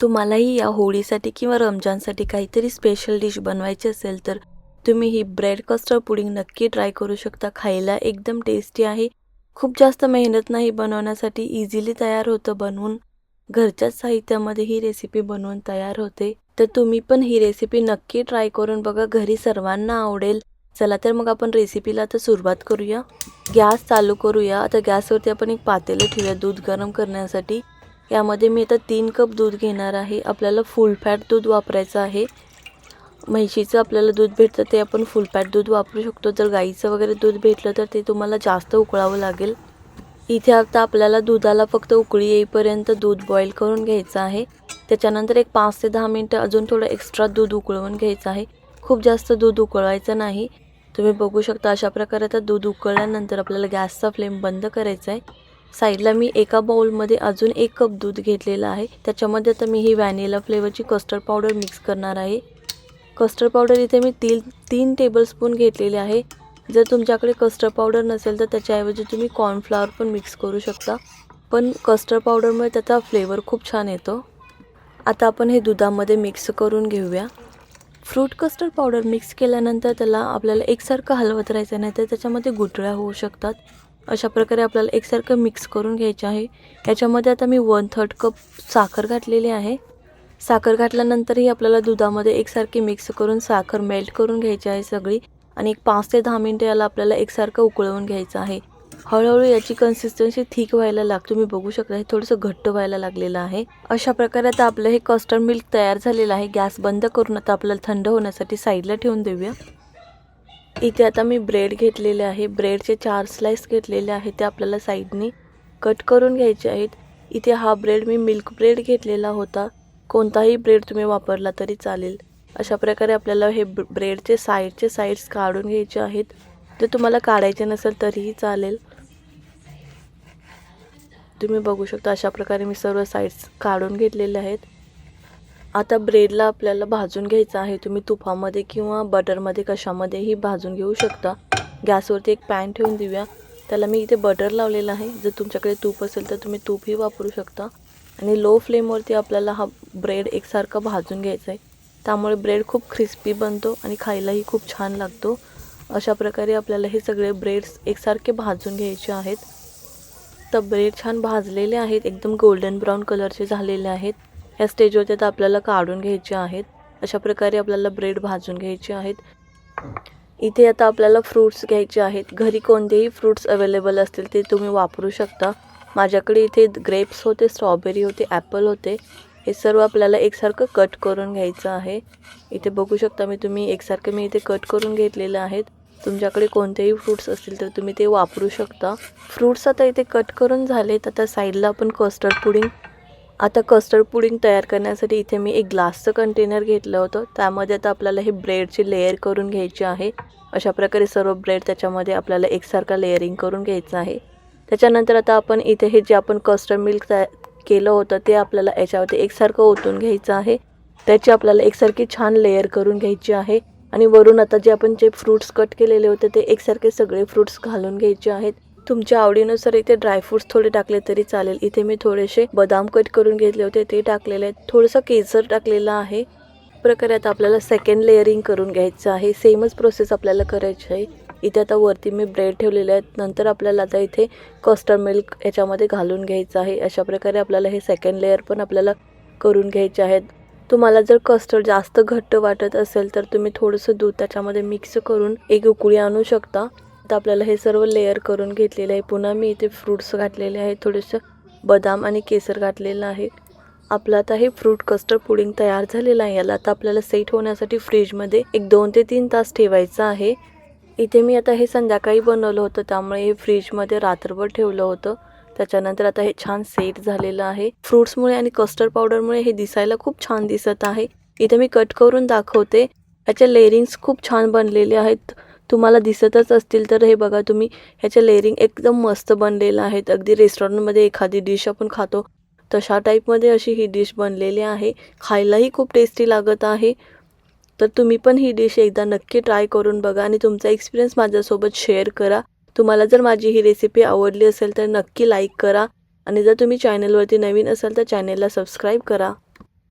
तुम्हालाही या होळीसाठी किंवा रमजानसाठी काहीतरी स्पेशल डिश बनवायची असेल तर तुम्ही ही ब्रेड कस्टर्ड पुडिंग नक्की ट्राय करू शकता. खायला एकदम टेस्टी आहे. खूप जास्त मेहनत नाही बनवण्यासाठी इझिली तयार होतं बनवून. घरच्याच साहित्यामध्ये ही रेसिपी बनवून तयार होते. तर तुम्ही पण ही रेसिपी नक्की ट्राय करून बघा. घरी सर्वांना आवडेल. चला तर मग आपण रेसिपीला आता सुरुवात करूया. गॅस चालू करूया. आता गॅसवरती आपण एक पातेलं ठेवूया दूध गरम करण्यासाठी. यामध्ये मी आता तीन कप दूध घेणार आहे. आपल्याला फुल फॅट दूध वापरायचं आहे. म्हैशीचं आपल्याला दूध भेटतं ते आपण फुल फॅट दूध वापरू शकतो. जर गाईचं वगैरे दूध भेटलं तर ते तुम्हाला जास्त उकळावं लागेल. इथे आता आपल्याला दुधाला फक्त उकळी येईपर्यंत दूध बॉईल करून घ्यायचं आहे. त्याच्यानंतर एक पाच ते दहा मिनटं अजून थोडं एक्स्ट्रा दूध उकळवून घ्यायचं आहे. खूप जास्त दूध उकळवायचं नाही. तुम्ही बघू शकता अशा प्रकारे आता दूध उकळल्यानंतर आपल्याला गॅसचा फ्लेम बंद करायचा आहे. साईडला मी एका बाउलमध्ये अजून एक कप दूध घेतलेलं आहे. त्याच्यामध्ये आता मी ही व्हॅनिला फ्लेवरची कस्टर्ड पावडर मिक्स करणार आहे. कस्टर्ड पावडर इथे मी तीन तीन टेबलस्पून घेतलेले आहे. जर तुमच्याकडे कस्टर्ड पावडर नसेल तर त्याच्याऐवजी तुम्ही कॉर्नफ्लॉवर पण मिक्स करू शकता. पण कस्टर्ड पावडरमुळे त्याचा फ्लेवर खूप छान येतो. आता आपण हे दुधामध्ये मिक्स करून घेऊया. फ्रूट कस्टर्ड पावडर मिक्स केल्यानंतर त्याला आपल्याला एकसारखं हलवत राहायचं नाही तर त्याच्यामध्ये गुठळ्या होऊ शकतात. अशा प्रकारे आपल्याला एकसारखं मिक्स करून घ्यायचे आहे. याच्यामध्ये आता मी वन थर्ड कप साखर घातलेली आहे. साखर घातल्यानंतरही आपल्याला दुधामध्ये एकसारखी मिक्स करून साखर मेल्ट करून घ्यायची आहे सगळी आणि एक पाच ते दहा मिनटं याला आपल्याला एकसारखं उकळवून घ्यायचं आहे. हळूहळू याची कन्सिस्टन्सी ठीक व्हायला लाग तुम्ही बघू शकता हे थोडंसं घट्ट व्हायला लागलेलं आहे. अशा प्रकारे आता आपलं हे कस्टर्ड मिल्क तयार झालेलं आहे. गॅस बंद करून आता आपल्याला थंड होण्यासाठी साईडला ठेवून देऊया. इथे आता मी ब्रेड घेतलेले आहे. ब्रेडचे चार स्लाइस घेतलेले आहेत ते आपल्याला साईडनी कट करून घ्यायचे आहेत. इथे हा ब्रेड मी मिल्क ब्रेड घेतलेला होता. कोणताही ब्रेड तुम्ही वापरला तरी चालेल. अशा प्रकारे आपल्याला हे ब- ब्रेडचे साईडचे साईड्स काढून घ्यायचे आहेत. जर तुम्हाला काढायचे नसेल तरीही चालेल. तुम्ही बघू शकता अशा प्रकारे मी सर्व साईड्स काढून घेतलेले आहेत. आता ब्रेडला आपल्याला भाजून घ्यायचं आहे. तुम्ही तुपामध्ये किंवा बटरमध्ये कशामध्येही भाजून घेऊ शकता. गॅसवरती एक पॅन ठेवून देऊया. त्याला मी इथे बटर लावलेलं आहे. जर तुमच्याकडे तूप असेल तर तुम्ही तूपही वापरू शकता. आणि लो फ्लेमवरती आपल्याला हा ब्रेड एकसारखा भाजून घ्यायचा आहे. त्यामुळे ब्रेड खूप क्रिस्पी बनतो आणि खायलाही खूप छान लागतो. अशा प्रकारे आपल्याला हे सगळे ब्रेड्स एकसारखे भाजून घ्यायचे आहेत. तर ब्रेड छान भाजलेले आहेत. एकदम गोल्डन ब्राऊन कलरचे झालेले आहेत. या स्टेजवरती आता आपल्याला काढून घ्यायचे आहेत. अशा प्रकारे आपल्याला ब्रेड भाजून घ्यायचे आहेत. इथे आता आपल्याला फ्रूट्स घ्यायचे आहेत. घरी कोणतेही फ्रूट्स अवेलेबल असतील ते तुम्ही वापरू शकता. माझ्याकडे इथे ग्रेप्स होते स्ट्रॉबेरी होते ॲपल होते. हे सर्व आपल्याला एकसारखं कट करून घ्यायचं आहे. इथे बघू शकता मी तुम्ही एकसारखं मी इथे कट करून घेतलेले आहेत. तुमच्याकडे कोणतेही फ्रूट्स असतील तर तुम्ही ते वापरू शकता. फ्रूट्स आता इथे कट करून झालेत. आता साईडला आपण कस्टर्ड पुडिंग आता कस्टर्ड पुडिंग तयार करण्यासाठी इथे मी एक ग्लासचं कंटेनर घेतलं होतं. त्यामध्ये आता आपल्याला हे ब्रेडची लेअर करून घ्यायची आहे. अशा प्रकारे सर्व ब्रेड त्याच्यामध्ये आपल्याला एकसारखा लेअरिंग करून घ्यायचं आहे. त्याच्यानंतर आता आपण इथे हे जे आपण कस्टर्ड मिल्क तया केलं होतं ते आपल्याला याच्यावरती एकसारखं ओतून घ्यायचं आहे. त्याची आपल्याला एकसारखी छान लेअर करून घ्यायची आहे. आणि वरून आता जे आपण जे फ्रूट्स कट केलेले होते ते एकसारखे सगळे फ्रूट्स घालून घ्यायचे आहेत. तुमच्या आवडीनुसार इथे ड्रायफ्रूट्स थोडे टाकले तरी चालेल. इथे मी थोडेसे बदाम कट करून घेतले होते ते टाकलेले आहेत. थोडंसं केसर टाकलेलं आहे. प्रकारे आता आपल्याला सेकंड लेअरिंग करून घ्यायचं आहे. सेमच प्रोसेस आपल्याला करायची आहे. इथे आता वरती मी ब्रेड ठेवलेले आहेत. नंतर आपल्याला आता इथे कस्टर्ड मिल्क याच्यामध्ये घालून घ्यायचं आहे. अशा प्रकारे आपल्याला हे सेकंड लेअर पण आपल्याला करून घ्यायचे आहेत. तुम्हाला जर कस्टर्ड जास्त घट्ट वाटत असेल तर तुम्ही थोडंसं दूध त्याच्यामध्ये मिक्स करून एक उकळी आणू शकता. आता आपल्याला हे सर्व लेअर करून घेतलेलं आहे. पुन्हा मी इथे फ्रूट्स घातलेले आहे. थोडंसं बदाम आणि केसर घातलेलं आहे. आपलं आता हे फ्रूट कस्टर्ड पुडिंग तयार झालेलं आहे. याला आता आपल्याला सेट होण्यासाठी फ्रीजमध्ये एक दोन ते तीन तास ठेवायचं आहे. इथे मी आता हे संध्याकाळी बनवलं होतं. त्यामुळे हे फ्रीजमध्ये रात्रभर ठेवलं होतं. त्याच्यानंतर आता हे छान सेट झालेलं आहे. फ्रूट्समुळे आणि कस्टर्ड पावडरमुळे हे दिसायला खूप छान दिसत आहे. इथे मी कट करून दाखवते. याच्या लेअरिंग्स खूप छान बनलेले आहेत. तुम्हाला दिसतच असतील तर हे बघा तुम्ही ह्याच्या लेअरिंग एकदम मस्त बनलेलं आहेत. अगदी रेस्टॉरंटमध्ये एखादी डिश आपण खातो तशा टाईपमध्ये अशी ही डिश बनलेली आहे. खायलाही खूप टेस्टी लागत आहे. तर तुम्ही पण ही डिश एकदा नक्की ट्राय करून बघा आणि तुमचा एक्सपिरियन्स माझ्यासोबत शेअर करा. तुम्हाला जर माझी ही रेसिपी आवडली असेल तर नक्की लाईक करा. आणि जर तुम्ही चॅनलवरती नवीन असाल तर चॅनेलला सबस्क्राईब करा.